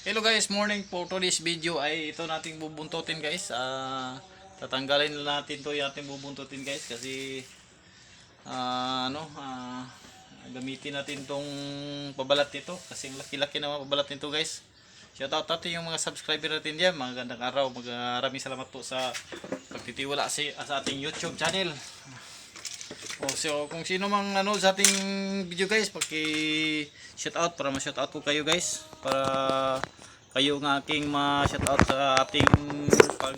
Hello guys, morning for today's video ay ito nating bubuntutin guys. Ah, tatanggalin na natin to yung ating bubuntutin guys kasi ah, ano, ah, gamitin natin tong pabalat nito kasi laki-laki na mga pabalat nito guys. Shout out natin yung mga subscriber natin diyan. Magandang araw. Maraming salamat po sa pagtitiwala sa, sa ating YouTube channel. O so kung sino mang ano sa ating video guys, paki shout out para ma-shout out ko kayo guys para kayo ng aking ma-shout out sa ating pag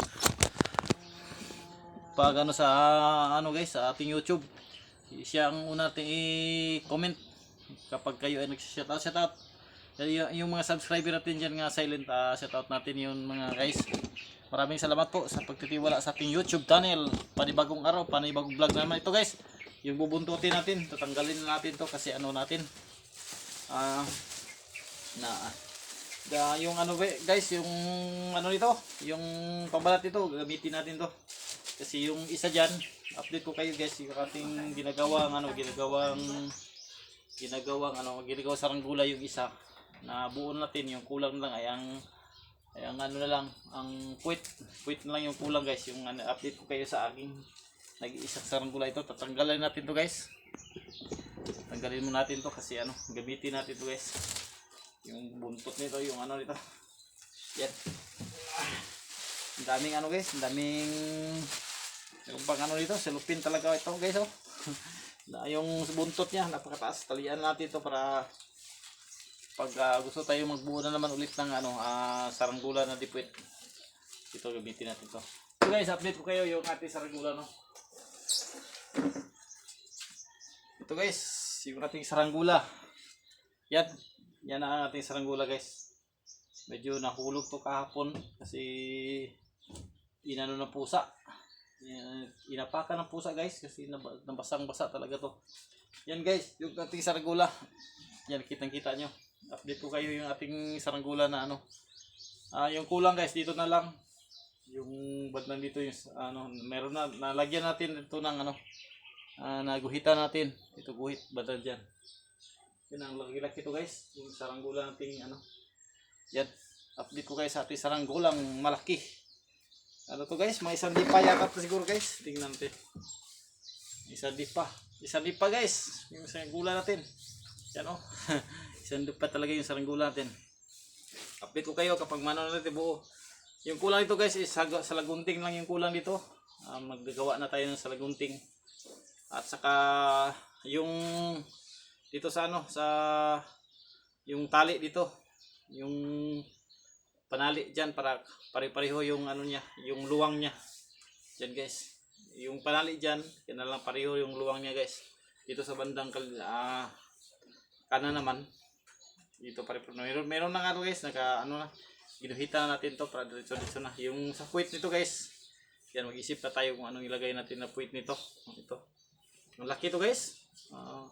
pag ano sa ano guys sa ating YouTube. Siya ang una nating i-comment kapag kayo ay nag-shout out shout out. Yung, mga subscriber natin diyan nga silent uh, shout out natin yun mga guys. Maraming salamat po sa pagtitiwala sa ating YouTube channel. Panibagong araw, panibagong vlog naman ito guys. Yung bubuntutin natin, tatanggalin na natin to kasi ano natin. Ah na da, yung ano ba- guys, yung ano nito, yung pambalat nito, gagamitin natin to. Kasi yung isa diyan, update ko kayo guys, yung ating ginagawang ano, ginagawang ginagawang ano, ginagawang saranggula yung isa na buo natin yung kulang lang ay ang ay ang ano na lang, ang puwit, puwit na lang yung kulang guys, yung ano, update ko kayo sa aking nag-iisang saranggula ito, tatanggalin natin to guys. Tanggalin mo natin to kasi ano, gamitin natin to guys. Yung buntot nito, yung ano nito. Yan. Ang daming ano guys, ang daming yung pang ano nito, silupin talaga ito guys oh. Na yung buntot niya, napakataas. Talian natin to para pag ah, gusto tayo magbuo na naman ulit ng ano, ah, saranggula na dipuit. Ito gamitin natin to. So guys, update ko kayo yung ating saranggula no. Ito guys, yung ating saranggula. Yan, yan ang ating saranggula guys. Medyo nahulog to kahapon kasi inano ng pusa. Yan, Inapakan ng pusa guys kasi nab- nabasang-basa talaga to. Yan guys, yung ating saranggula. Yan, kitang-kita nyo. Update ko kayo yung ating saranggula na ano. Ah, yung kulang guys, dito na lang. Yung bandang dito yung ano, meron na nalagyan natin ito ng ano, ah, naguhitan natin. Ito guhit bandang diyan. Yan ang laki-laki ito guys, yung saranggula nating ano. Yan, update ko guys sa ating saranggulang malaki. Ano to guys, may isang dipa yakap siguro guys. Tingnan natin. Isang dipa. Isang dipa guys, yung saranggula natin. Yan oh. isang dipa talaga yung saranggula natin. Update ko kayo kapag mano natin buo. Yung kulang dito guys is sa, sa lagunting lang yung kulang dito. Ah, maggagawa na tayo ng sa lagunting. At saka yung dito sa ano sa yung tali dito yung panali diyan para pare-pareho yung ano niya yung luwang niya. Diyan guys. Yung panali diyan kaya lang pareho yung luwang niya guys. Dito sa bandang kal ah, kanan naman. Dito pare meron meron na to guys. Naka ano na ginuhita na natin to para diretso diretso na. Yung sa puwit nito guys. Yan mag-isip na tayo kung anong ilagay natin na puwit nito. Ito. Ang laki to guys. Ah,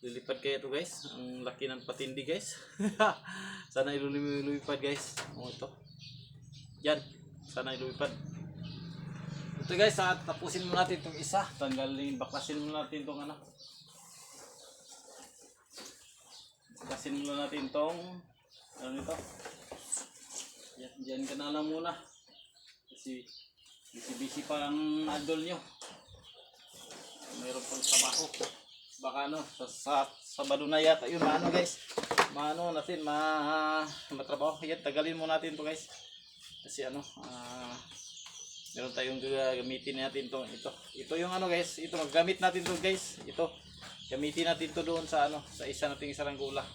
lilipad kaya to guys. Ang laki ng patindi guys. Sana ilulipad guys. O ito. Yan. Sana ilulipad. Ito guys at tapusin mo natin itong isa. Tanggalin baklasin mo natin itong ano. Baklasin mo natin itong ano nito? Yan, dyan ka na lang muna. Kasi busy busy pa ang adol nyo. Mayroon pang trabaho baka ano sa, sa Sabado na yata yun maano guys. Maano natin ma matrabaho. Yan tagalin mo natin to guys. Kasi ano ah meron tayong gagamitin natin to ito. Ito yung ano guys ito gamit natin to guys. Ito gamitin natin to doon sa ano sa isa nating saranggula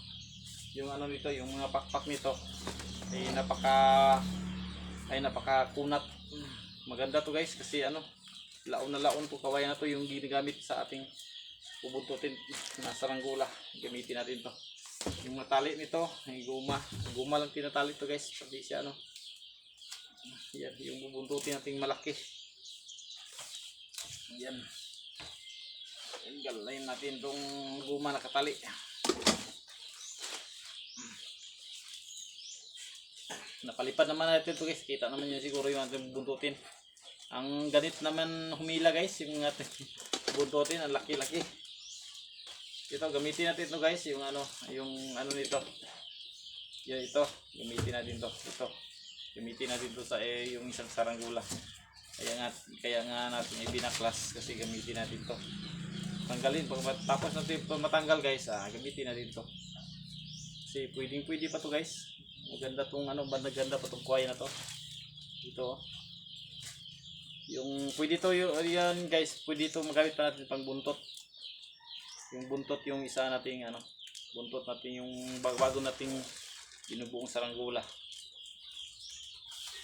yung ano nito yung mga pakpak nito ay napaka ay napaka kunat maganda to guys kasi ano laon na laon po kawayan na to yung ginagamit sa ating pubuntutin na saranggula gamitin natin to. Yung matali nito yung guma. Guma lang tinatali to guys. Pati siya ano? Yan yung bubuntutin nating malaki. Yan. Galayin natin tong guma nakatali napalipad naman natin to guys. Kita naman yun siguro yung ating buntutin ang ganit naman humila guys yung ating buntutin ang laki-laki ito gamitin natin ito guys yung ano yung ano nito Yan ito, gamitin natin to. Ito. Gamitin natin to sa eh, yung isang saranggula. Kaya nga, kaya nga natin ibinaklas kasi gamitin natin to. Tanggalin pag tapos natin ito matanggal guys, ah, gamitin natin to. Kasi pwedeng pwede pa to guys. Maganda tong ano, maganda pa tong kuwaya na to. Ito. oh. Yung pwede to yung yan guys, pwede to magamit pa natin pang buntot. Yung buntot yung isa nating ano, buntot natin yung bag- bago nating binubuong saranggula.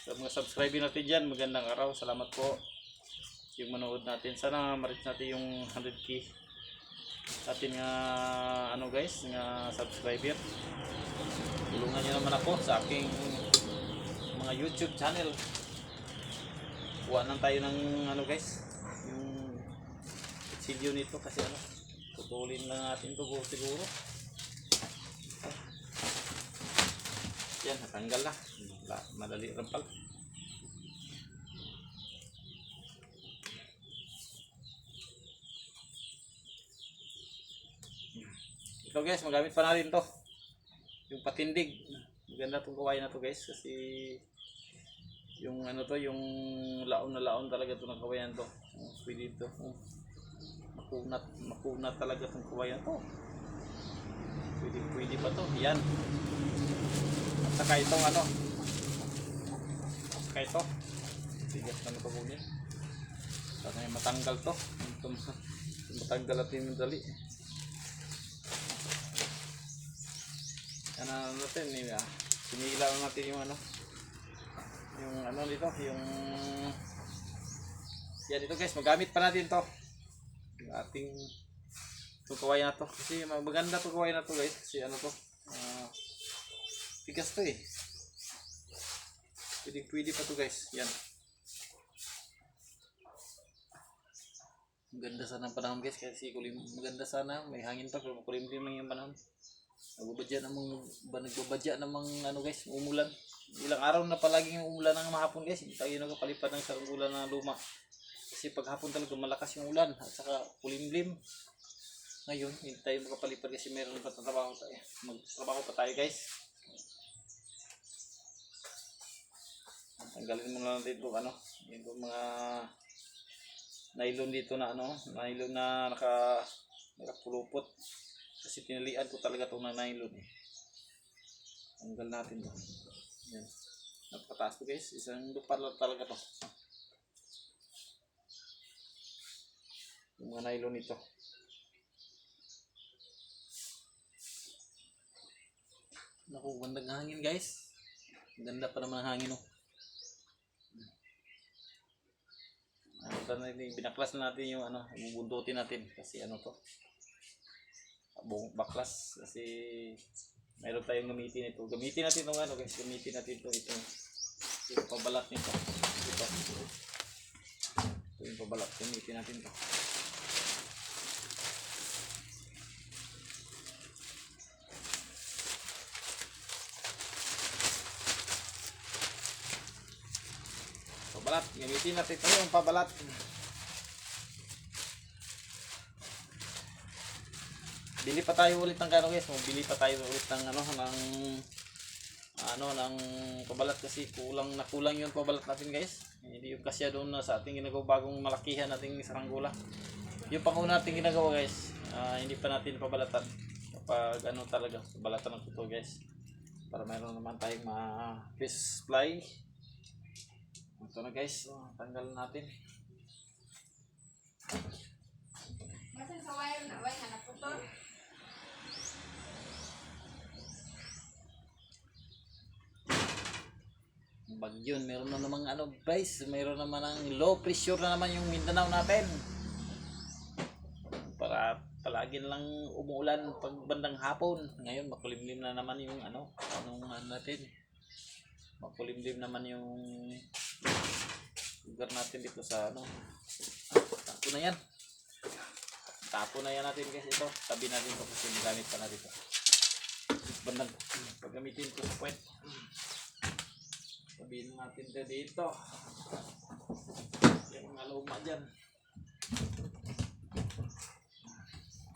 Sa mga subscriber natin dyan, magandang araw. Salamat po yung manood natin. Sana ma-reach natin yung 100k atin nga ano guys, nga subscriber. Tulungan niyo naman ako sa aking mga YouTube channel. Kuha lang tayo ng ano guys, yung video nito kasi ano, tutulin lang natin to siguro. Yan, natanggal na. Madali rin pala. Ito guys, magamit pa natin to. Yung patindig. Maganda itong kawain na to guys kasi yung ano to, yung laon na laon talaga to ng kawayan to. Pwede ito. Oh. Makunat, makunat talaga itong kawayan to. Pwede, pwede pa to. Yan. At saka itong ano. At saka ito. Sigat na niya. Sana matanggal to. Ito, ito matanggal at yung dali. Ano natin, ah, sinila natin yung ano. Yung ano dito, yung yan ito guys, magamit pa natin to. Yung ating kawayan na to. Kasi maganda kawayan na to guys. Kasi ano to, ah, tigas to eh. Pwede, pwede pa to guys. Yan. Maganda sana ang panahon guys kasi kulim, maganda sana may hangin pa pero kulimlim lang yung panahon. Nagbabadya namang ba nagbabadya namang ano guys, umulan. Ilang araw na palaging umulan ng mahapon guys. Hindi tayo nakapalipad ng saranggulan na luma. Kasi paghapon talaga malakas yung ulan at saka kulimlim. Ngayon, hindi tayo makapalipad kasi meron pa trabaho tayo. Magtrabaho pa tayo guys. Tanggalin mo na natin ito ano, ito mga nylon dito na ano, nylon na naka nakapulupot. Kasi tinalian ko talaga itong nylon eh. Tanggal natin to. Yan. Napakataas to guys. Isang lang talaga to. Yung mga nylon nito. Naku, gandang hangin guys. Ganda pa naman ang hangin oh. Ano binaklas na natin yung ano, bubundutin natin kasi ano to. Buong baklas kasi meron tayong gamitin ito. Gamitin natin itong ano guys, gamitin natin ito itong yung pabalat nito. Ito. Ito yung pabalat, gamitin natin ito. Pabalat, gamitin natin ito yung pabalat. Bili pa tayo ulit ng ano guys, bili pa tayo ulit ng ano ng ano ng pabalat kasi kulang na kulang yung pabalat natin guys. Hindi yung kasya doon na sa ating ginagawa bagong malakihan nating saranggola. Yung panguna natin ginagawa guys, ah, hindi pa natin pabalatan. Kapag ano talaga, pabalatan ng totoo guys. Para mayroon naman tayong ma fish fly. Ito na guys, oh, tanggal natin. Masan sa wire na, wire na naputol. Bagyon, meron na namang ano guys, meron naman ng low pressure na naman yung Mindanao natin. Para palagi lang umuulan pag bandang hapon. Ngayon makulimlim na naman yung ano, anong ano natin. Makulimlim naman yung lugar natin dito sa ano. Tapo na yan. Tapo na yan natin guys ito. Tabi natin ito kasi magamit pa natin ito. Bandang paggamitin ito sa puwet. Sabihin natin na dito. Yung mga luma dyan.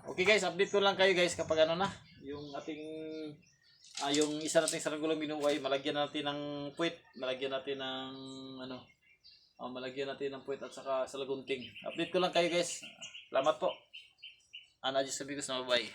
Okay guys, update ko lang kayo guys kapag ano na. Yung ating ah, yung isa nating saranggolang binuhay, malagyan natin ng puwit, malagyan natin ng ano, ah, malagyan natin ng puwit at saka sa lagunting. Update ko lang kayo guys. Salamat po. Ana, just sabi ko sa bye